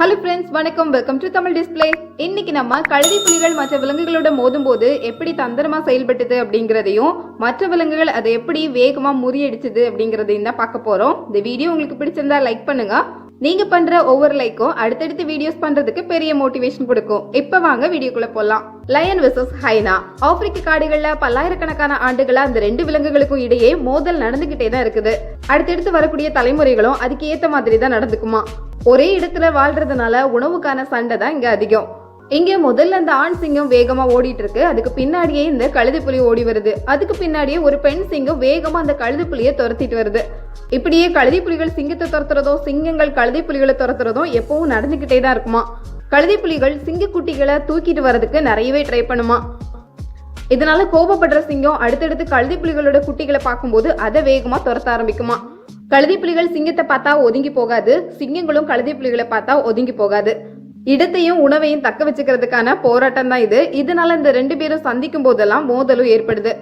Hello friends வணக்கம். Welcome to Tamil display இன்னைக்கு நம்ம கழுதி புலிகள் மற்ற விலங்குகளோட மோதும் போது எப்படி தந்திரமா செயல்பட்டது அப்படிங்கிறதையும் மற்ற விலங்குகள் அதை எப்படி வேகமா முறியடிச்சது அப்படிங்கிறதையும் தான் பார்க்க போறோம். இந்த வீடியோ உங்களுக்கு பிடிச்சிருந்தா லைக் பண்ணுங்க. நீங்க பண்ற ஒவ்வொரு லைக்கும் அடுத்தடுத்து வீடியோஸ் பண்றதுக்கு பெரிய மோட்டிவேஷன் கொடுக்கும். இப்ப வாங்க வீடியோக்குள்ள போலாம். லயன் விசஸ் ஹைனா ஆப்பிரிக்க காடுகள்ல பல்லாயிரக்கணக்கான ஆண்டுகளா அந்த ரெண்டு விலங்குகளுக்கும் இடையே மோதல் நடந்துகிட்டே தான் இருக்குது. அடுத்தடுத்து வரக்கூடிய தலைமுறைகளும் அதுக்கு ஏத்த மாதிரி தான் நடந்துக்குமா. ஒரே இடத்துல வாழ்றதுனால உணவுக்கான சண்டை தான் இங்க அதிகம். இங்கே முதல்ல அந்த ஆண் சிங்கம் வேகமா ஓடிட்டு இருக்கு அதுக்கு பின்னாடியே இந்த கழுது புலி ஓடி வருது. அதுக்கு பின்னாடியே ஒரு பெண் சிங்கம் வேகமா அந்த கழுது புலியை துரத்திட்டு வருது. இப்படியே கழுதை புலிகள் சிங்கத்தை துரத்துறதும் சிங்கங்கள் கழுதை புலிகளை துரத்துறதும் எப்பவும் நடந்துகிட்டே தான் இருக்குமா? கழுதை புலிகள் சிங்கக்குட்டிகளை தூக்கிட்டு வர்றதுக்கு நிறையவே ட்ரை பண்ணுமா? இதனால கோபப்படுற சிங்கம் அடுத்தடுத்து கழுதை புலிகளோட குட்டிகளை பார்க்கும்போது அதை வேகமா துரத்த ஆரம்பிக்குமா? கழுதை புலிகள் சிங்கத்தை பார்த்தா ஒதுங்கி போகாது. சிங்கங்களும் கழுதை புலிகளை பார்த்தா ஒதுங்கி போகாது. இடத்தையும் உணவையும் தக்க வச்சுக்கிறதுக்கான போராட்டம் தான் இது. இதனால இந்த ரெண்டு பேரும் சந்திக்கும் போதெல்லாம் மோதலும் ஏற்படுது.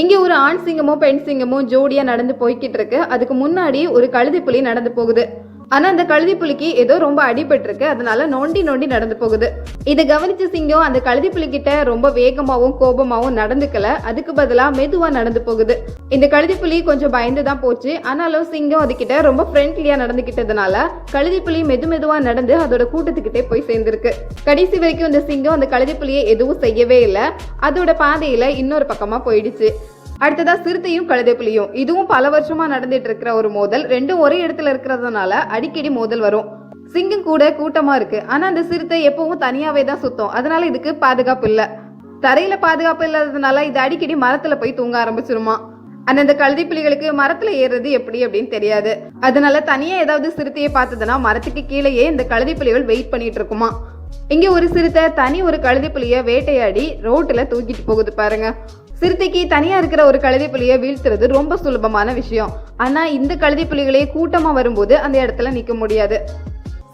இங்க ஒரு ஆண் சிங்கமும் பெண் சிங்கமும் ஜோடியா நடந்து போய்கிட்டு இருக்கு. அதுக்கு முன்னாடி ஒரு கழுதை புலி நடந்து போகுது. ஆனா அந்த கழுதி புலிக்கு ஏதோ ரொம்ப அடிபட்டிருக்கு. அதனால நோண்டி நோண்டி நடந்து போகுது. இதை கவனிச்ச சிங்கம் அந்த கழுதி புலி ரொம்ப வேகமாவும் கோபமாவும் நடந்துக்கல. அதுக்கு பதிலா மெதுவா நடந்து போகுது. இந்த கழுதி புலி கொஞ்சம் பயந்து தான் போச்சு. ஆனாலும் சிங்கம் அதுகிட்ட ரொம்ப ஃப்ரெண்ட்லியா நடந்துகிட்டதுனால கழுதி புலி மெது மெதுவா நடந்து அதோட கூட்டத்துக்கிட்டே போய் சேர்ந்திருக்கு. கடைசி வரைக்கும் இந்த சிங்கம் அந்த கழுதி புலியை எதுவும் செய்யவே இல்லை. அதோட பாதையில இன்னொரு பக்கமா போயிடுச்சு. அடுத்ததா சிறுத்தையும் கழுதை புலியும் இதுவும் பல வருஷமா நடந்துட்டு இருக்கிற ஒரு மோதல். ரெண்டும் ஒரே இடத்துல இருக்கிறதுனால அடிக்கடி மோதல் வரும். சிங்கம் கூட கூட்டமா இருக்கு. ஆனா அந்த சிறுத்தை எப்பவும் தனியாவே தான் சுத்தம். அதனால இதுக்கு பாதுகாப்பு இல்ல. தரையில பாதுகாப்பு இல்லாததுனால இது அடிக்கடி மரத்துல போய் தூங்க ஆரம்பிச்சிருமா? ஆனா இந்த கழுதி புலிகளுக்கு மரத்துல ஏறுறது எப்படி அப்படின்னு தெரியாது. அதனால தனியா ஏதாவது சிறுத்தையை பார்த்ததுன்னா மரத்துக்கு கீழேயே இந்த கழுதி புலிகள் வெயிட் பண்ணிட்டு இருக்குமா? இங்க ஒரு சிறுத்தை தனி ஒரு கழுதி புலிய வேட்டையாடி ரோட்டுல தூக்கிட்டு போகுது பாருங்க. சிறுத்தைக்கு தனியாக இருக்கிற ஒரு கழுதை புலியை வீழ்த்துறது ரொம்ப சுலபமான விஷயம். ஆனால் இந்த கழுதை புலிகளே கூட்டமாக வரும்போது அந்த இடத்துல நிற்க முடியாது.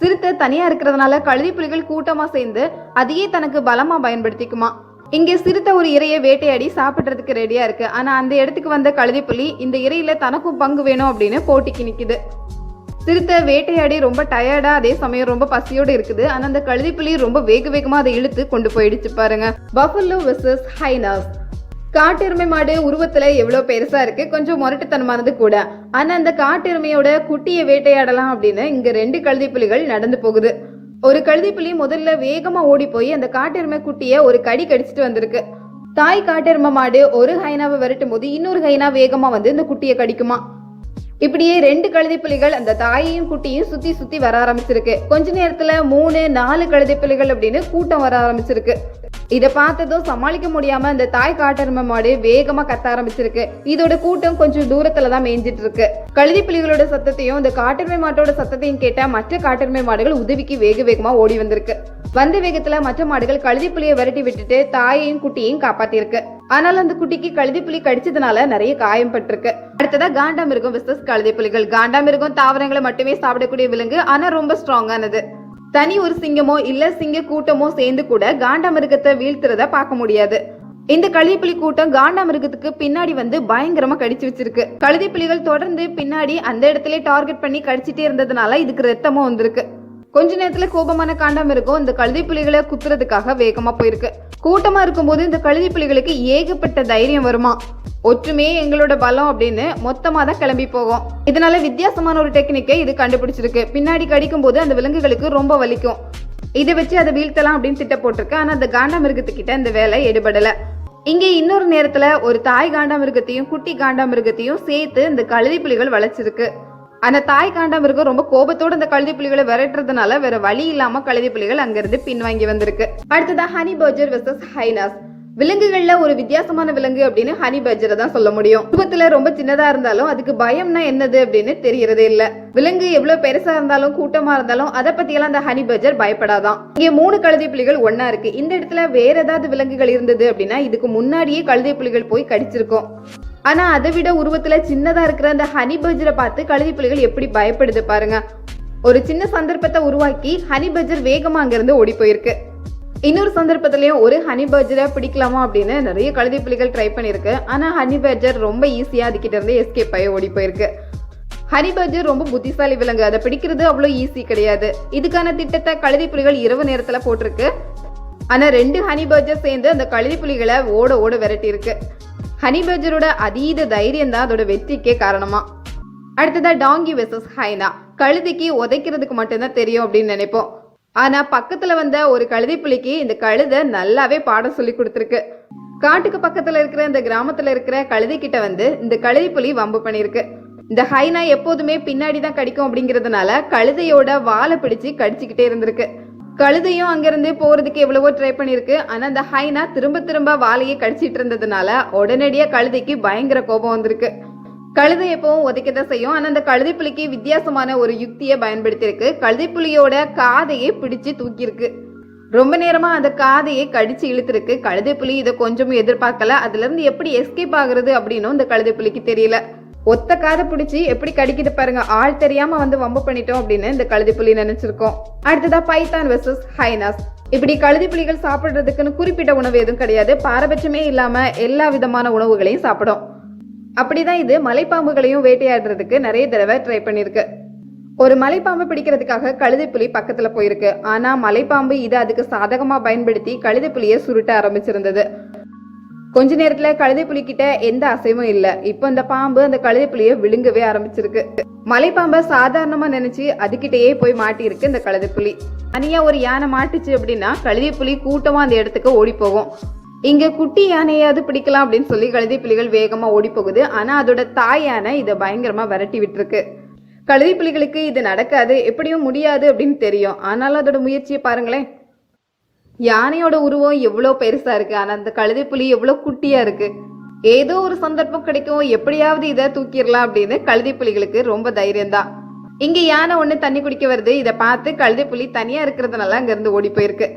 சிறுத்தை தனியாக இருக்கிறதுனால கழுதை புலிகள் கூட்டமாக சேர்ந்து அதையே தனக்கு பலமாக பயன்படுத்திக்குமா. இங்கே சிறுத்தை ஒரு இரையை வேட்டையாடி சாப்பிட்றதுக்கு ரெடியாக இருக்கு. ஆனால் அந்த இடத்துக்கு வந்த கழுதை புலி இந்த இரையில தனக்கும் பங்கு வேணும் அப்படின்னு போட்டிக்கு நிற்குது சிறுத்தை வேட்டையாடி ரொம்ப டயர்டா அதே சமயம் ரொம்ப பசியோடு இருக்குது. ஆனால் அந்த கழுதை புலி ரொம்ப வேக வேகமாக அதை இழுத்து கொண்டு போயிடுச்சு பாருங்க. பஃபல்லோ வெர்சஸ் ஹைனாஸ் காட்டெருமை மாடு உருவத்துல எவ்வளவு பெருசா இருக்கு? கொஞ்சம் முரட்டுத்தனமானது கூட. ஆனா அந்த காட்டெருமையோட குட்டியை வேட்டையாடலாம் அப்படின்னு இங்க ரெண்டு கழுதி புலிகள் நடந்து போகுது. ஒரு கழுதி புலி முதல்ல வேகமா ஓடி போய் அந்த காட்டெருமை குட்டிய ஒரு கடி கடிச்சிட்டு வந்திருக்கு. தாய் காட்டெருமை மாடு ஒரு ஹைனாவை விரட்டும் போது இன்னொரு ஹைனா வேகமா வந்து இந்த குட்டியை கடிக்குமா? இப்படியே ரெண்டு கழுதை புலிகள் அந்த தாயையும் குட்டியும் சுத்தி சுத்தி வர ஆரம்பிச்சிருக்கு. கொஞ்ச நேரத்துல மூணு நாலு கழுதை புலிகள் அப்படின்னு கூட்டம் வர ஆரம்பிச்சிருக்கு. இதை பார்த்ததும் சமாளிக்க முடியாம அந்த தாய் காட்டெருமை மாடு வேகமா கத்த ஆரம்பிச்சிருக்கு. இதோட கூட்டம் கொஞ்சம் தூரத்துல தான் மேய்ஞ்சிட்டு இருக்கு கழுதி புலிகளோட சத்தத்தையும் இந்த காட்டெருமை மாட்டோட சத்தத்தையும் கேட்ட மற்ற காட்டெருமை மாடுகள் உதவிக்கு வேக வேகமா ஓடி வந்திருக்கு. வந்த வேகத்துல மற்ற மாடுகள் கழுதி புலியை விரட்டி விட்டுட்டு தாயையும் குட்டியையும் காப்பாத்திருக்கு ஆனால் அந்த குட்டிக்கு கழுதி புலி கடிச்சதுனால நிறைய காயம் பட்டிருக்கு. அடுத்ததா காண்டாமிருகம் விசஸ் கழுதி புலிகள். காண்டா மிருகம் தாவரங்களை மட்டுமே சாப்பிடக்கூடிய விலங்கு ஆனா ரொம்ப ஸ்ட்ராங்கானது தனி ஒரு சிங்கமோ இல்ல சிங்க கூட்டமோ சேர்ந்து கூட காண்டாமிருகத்தை வீழ்த்துறத பார்க்க முடியாது. இந்த கழுதிப்புலி கூட்டம் காண்டாமிருகத்துக்கு பின்னாடி வந்து பயங்கரமா கடிச்சு வச்சிருக்கு. கழுதிப்புலிகள் தொடர்ந்து பின்னாடி அந்த இடத்துல டார்கெட் பண்ணி கடிச்சிட்டே இருந்ததுனால இதுக்கு ரத்தமும் வந்திருக்கு. கொஞ்ச நேரத்துல கோபமான காண்டாமிருகம் இந்த கழுதி புலிகளை குத்துறதுக்காக வேகமா போயிருக்கு. கூட்டமா இருக்கும்போது இந்த கழுதி புலிகளுக்கு ஏகப்பட்ட தைரியம் வருமா? ஒற்றுமையே எங்களோட பலம் அப்படின்னு மொத்தமா தான் கிளம்பி போகும். இதனால வித்தியாசமான ஒரு டெக்னிக்கை இது கண்டுபிடிச்சிருக்கு. பின்னாடி கடிக்கும் போது அந்த விலங்குகளுக்கு ரொம்ப வலிக்கும். இதை வச்சு அதை வீழ்த்தலாம் அப்படின்னு திட்ட போட்டிருக்கு. ஆனா அந்த காண்டாமிருகத்துக்கிட்ட இந்த வேலை எடுபடல. இங்கே இன்னொரு நேரத்துல ஒரு தாய் காண்டாமிருகத்தையும் குட்டி காண்டாமிருகத்தையும் சேர்த்து இந்த கழுதி புலிகள் வளைச்சிருக்கு அந்த தாய் காண்டாமிருகம் ரொம்ப கோபத்தோட அந்த கழுதி புலிகளை விரட்டுறதுனால வேற வழி இல்லாம கழுதி புலிகள் அங்கிருந்து பின்வாங்கி வந்திருக்கு. அடுத்ததா ஹனி பர்ஜர் வெர்சஸ் ஹைனாஸ். விலங்குகள்ல ஒரு வித்தியாசமான விலங்கு அப்படின்னு ஹனி பஜ்ஜரை தான் சொல்ல முடியும். உருவத்துல ரொம்ப சின்னதா இருந்தாலும் அதுக்கு பயம்னா என்னது அப்படின்னு தெரியறதே இல்ல. விலங்கு எவ்வளவு பெருசா இருந்தாலும் கூட்டமா இருந்தாலும் அதை பத்தியெல்லாம் அந்த ஹனி பஜ்ஜர் பயப்படாதான். இங்க மூணு கழுதை புலிகள் ஒன்னா இருக்கு. இந்த இடத்துல வேற ஏதாவது விலங்குகள் இருந்தது அப்படின்னா இதுக்கு முன்னாடியே கழுதை புலிகள் போய் கடிச்சிருக்கும். ஆனா அதை விட உருவத்துல சின்னதா இருக்கிற அந்த ஹனி பஜ்ஜரை பார்த்து கழுதி புலிகள் எப்படி பயப்படுது பாருங்க. ஒரு சின்ன சந்தர்ப்பத்தை உருவாக்கி ஹனி பஜ்ஜர் வேகமா அங்கிருந்து ஓடி போயிருக்கு. இன்னொரு சந்தர்ப்பத்திலையும் ஒரு ஹனி பர்ஜரை பிடிக்கலாமா அப்படின்னு நிறைய கழுதி புலிகள் ட்ரை பண்ணியிருக்கு. ஆனா ஹனி பர்ஜர் ரொம்ப ஈஸியா அதுக்கிட்ட இருந்து எஸ்கேப் ஆகி ஓடி போயிருக்கு. ஹனி பர்ஜர் ரொம்ப புத்திசாலி விலங்கு. அதை பிடிக்கிறது அவ்வளோ ஈஸி கிடையாது. இதுக்கான திட்டத்தை கழுதி புலிகள் இரவு நேரத்துல போட்டிருக்கு. ஆனா ரெண்டு ஹனி பர்ஜர் சேர்ந்து அந்த கழுதி புலிகளை ஓட ஓட விரட்டி இருக்கு ஹனி பஜரோட அதீத தைரியம் தான் அதோட வெற்றிக்கே காரணமா? அடுத்ததா டாங்கி வெசஸ் ஹைனா. கழுதைக்கு உதைக்கிறதுக்கு மட்டும்தான் தெரியும் அப்படின்னு நினைப்போம். ஆனா பக்கத்துல வந்த ஒரு கழுதி புலிக்கு இந்த கழுதை நல்லாவே பாடம் சொல்லி கொடுத்துருக்கு. காட்டுக்கு பக்கத்துல இருக்கிற இந்த கிராமத்துல இருக்கிற கழுதை கிட்ட வந்து இந்த கழுதை புலி வம்பு பண்ணிருக்கு இந்த ஹைனா எப்போதுமே பின்னாடி தான் கடிக்கும் அப்படிங்கிறதுனால கழுதையோட வாலை பிடிச்சு கடிச்சுக்கிட்டே இருந்திருக்கு. கழுதையும் அங்கிருந்து போகிறதுக்கு எவ்வளவோ ட்ரை பண்ணியிருக்கு ஆனால் அந்த ஹைனா திரும்ப திரும்ப வாழையை கடிச்சிட்டு இருந்ததுனால உடனடியாக கழுதைக்கு பயங்கர கோபம் வந்திருக்கு. கழுதை எப்பவும் உதைக்கதான் செய்யும். ஆனால் அந்த கழுதை புலிக்கு வித்தியாசமான ஒரு யுக்தியை பயன்படுத்தியிருக்கு. கழுதை புலியோட காதையை பிடிச்சு தூக்கியிருக்கு. ரொம்ப நேரமா அந்த காதையை கடிச்சு இழுத்துருக்கு. கழுதை புலி இதை கொஞ்சமும் எதிர்பார்க்கல. அதுல இருந்து எப்படி எஸ்கேப் ஆகுறது அப்படின்னும் இந்த கழுதை புலிக்கு தெரியல. ஒத்த காதை பிடிச்சி எப்படி கடிக்குது பாருங்க. ஆள் தெரியாம வந்து வம்பு பண்ணிட்டோம் அப்படின்னு இந்த கழுதி புலி நினைச்சிருக்கோம். அடுத்ததா பைத்தான் வெர்சஸ் ஹைனாஸ். இப்படி கழுதி புலிகள் சாப்பிடுறதுக்குன்னு குறிப்பிட்ட உணவு எதுவும் கிடையாது. பாரபட்சமே இல்லாம எல்லா விதமான உணவுகளையும் சாப்பிடும். அப்படிதான் இது மலைப்பாம்புகளையும் வேட்டையாடுறதுக்கு நிறைய தடவை ட்ரை பண்ணிருக்கு ஒரு மலைப்பாம்பு பிடிக்கிறதுக்காக கழுதை புலி பக்கத்துல போயிருக்கு. ஆனா மலைப்பாம்பு இதை அதுக்கு சாதகமா பயன்படுத்தி கழுதை புலியை சுருட்ட ஆரம்பிச்சிருந்தது. கொஞ்ச நேரத்துல கழுதை புலிக்கிட்ட கிட்ட எந்த அசைவும் இல்ல. இப்போ அந்த பாம்பு அந்த கழுதை புலியை விழுங்கவே ஆரம்பிச்சிருக்கு. மலைப்பாம்பை சாதாரணமா நினைச்சு அதுகிட்டயே போய் மாட்டியிருக்கு இந்த கழுதை புலி தனியா ஒரு யானை மாட்டுச்சு அப்படின்னா கழுதை புலி கூட்டமா அந்த இடத்துக்கு ஓடி போகும் இங்க குட்டி யானையாவது பிடிக்கலாம் அப்படின்னு சொல்லி கழுதை புலிகள் வேகமா ஓடி போகுது ஆனா அதோட தாய் யானை இதை பயங்கரமா விரட்டி விட்டுருக்கு. கழுதை புலிகளுக்கு இது நடக்காது எப்படியும் முடியாது அப்படின்னு தெரியும். ஆனாலும் அதோட முயற்சியை பாருங்களேன். யானையோட உருவம் எவ்வளோ பெருசா இருக்கு ஆனா அந்த கழுதை புலி எவ்வளோ குட்டியா இருக்கு. ஏதோ ஒரு சந்தர்ப்பம் கிடைக்கும் எப்படியாவது இதை தூக்கிடலாம் அப்படின்னு கழுதை புலிகளுக்கு ரொம்ப தைரியம் தான் இங்க யானை ஒண்ணு தண்ணி குடிக்க வருது இதை பார்த்து கழுதை புலி தனியா இருக்கிறதுனால அங்க இருந்து ஓடி போயிருக்கு.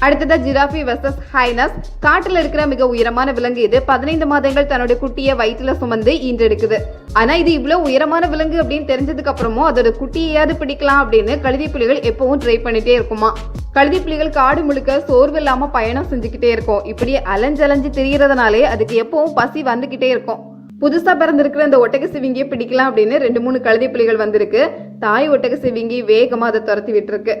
அடுத்ததா ஜிராஃபி வெர்சஸ் ஹைனஸ் காட்டுல இருக்கிற மிக உயரமான விலங்கு இது பதினைந்து மாதங்கள் தன்னோட குட்டியை வயிற்றுல சுமந்து ஈன்றெடுக்குது. ஆனா இது இவ்வளவு உயரமான விலங்கு அப்படின்னு தெரிஞ்சதுக்கு அப்புறமும் அதோட குட்டியாவது பிடிக்கலாம் அப்படின்னு கழுதி புலிகள் எப்பவும் ட்ரை பண்ணிட்டே இருக்குமா? கழுதி புலிகள் காடு முழுக்க சோர்வு இல்லாம பயணம் செஞ்சுக்கிட்டே இருக்கும். இப்படி அலைஞ்சலைஞ்சு திரியறதுனாலே அதுக்கு எப்பவும் பசி வந்துகிட்டே இருக்கும். புதுசா பிறந்திருக்கிற இந்த ஒட்டக சிவிங்கியை பிடிக்கலாம் அப்படின்னு ரெண்டு மூணு கழுதி புலிகள் வந்திருக்கு. தாய் ஒட்டக சிவிங்கி வேகமா அதை துரத்தி விட்டுருக்கு.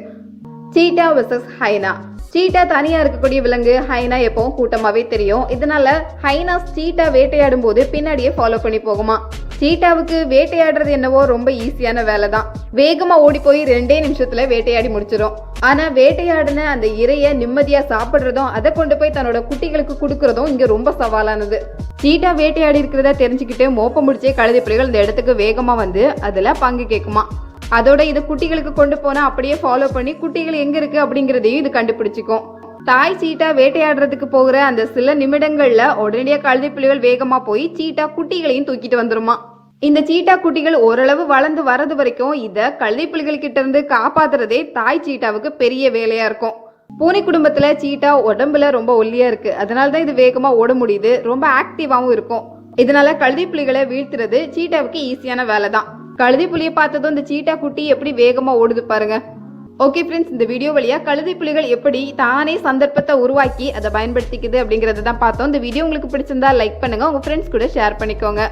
சீட்டா வெர்சஸ் ஹைனா சீட்டா தனியாக இருக்கக்கூடிய விலங்கு ஹைனா எப்பவும் கூட்டமாகவே தெரியும். இதனால ஹைனா சீட்டா வேட்டையாடும் போது பின்னாடியே ஃபாலோ பண்ணி போகுமா? சீட்டாவுக்கு வேட்டையாடுறது என்னவோ ரொம்ப ஈஸியான வேலை தான் வேகமா ஓடி போய் ரெண்டே நிமிஷத்துல வேட்டையாடி முடிச்சிடும் ஆனா வேட்டையாடின அந்த இரைய நிம்மதியா சாப்பிடுறதும் அதை கொண்டு போய் தன்னோட குட்டிகளுக்கு கொடுக்கறதும் இங்க ரொம்ப சவாலானது. சீட்டா வேட்டையாடி இருக்கிறத தெரிஞ்சுக்கிட்டு மோப்பம் முடிச்சே கழுதை புலிகள் இந்த இடத்துக்கு வேகமா வந்து அதுல பங்கு கேட்குமா அதோட இதை குட்டிகளுக்கு கொண்டு போனால் அப்படியே ஃபாலோ பண்ணி குட்டிகள் எங்கே இருக்குது அப்படிங்கிறதையும் இது கண்டுபிடிச்சிக்கும். தாய் சீட்டா வேட்டையாடுறதுக்கு போகிற அந்த சில நிமிடங்களில் உடனடியாக கழுதை புலிகள் வேகமாக போய் சீட்டா குட்டிகளையும் தூக்கிட்டு வந்துருமா. இந்த சீட்டா குட்டிகள் ஓரளவு வளர்ந்து வர்றது வரைக்கும் இதை கழுதை புலிகள் கிட்ட இருந்து காப்பாத்துறதே தாய் சீட்டாவுக்கு பெரிய வேலையா இருக்கும். பூனை குடும்பத்துல சீட்டா உடம்புல ரொம்ப ஒல்லியா இருக்கு. அதனால தான் இது வேகமா ஓட முடியுது. ரொம்ப ஆக்டிவாவும் இருக்கும். இதனால கழுதை புலிகளை வீழ்த்துறது சீட்டாவுக்கு ஈஸியான வேலை தான் கழுதை புலியை பார்த்ததும் இந்த சீட்டா குட்டி எப்படி வேகமா ஓடுது பாருங்க. ஓகே ஃப்ரெண்ட்ஸ் இந்த வீடியோ வழியாக கழுதி புலிகள் எப்படி தானே சந்தர்ப்பத்தை உருவாக்கி அதை பயன்படுத்திக்குது அப்படிங்கறத தான் பார்த்தோம். இந்த வீடியோ உங்களுக்கு பிடிச்சிருந்தா லைக் பண்ணுங்க. உங்க ஃப்ரெண்ட்ஸ் கூட ஷேர் பண்ணிக்கோங்க.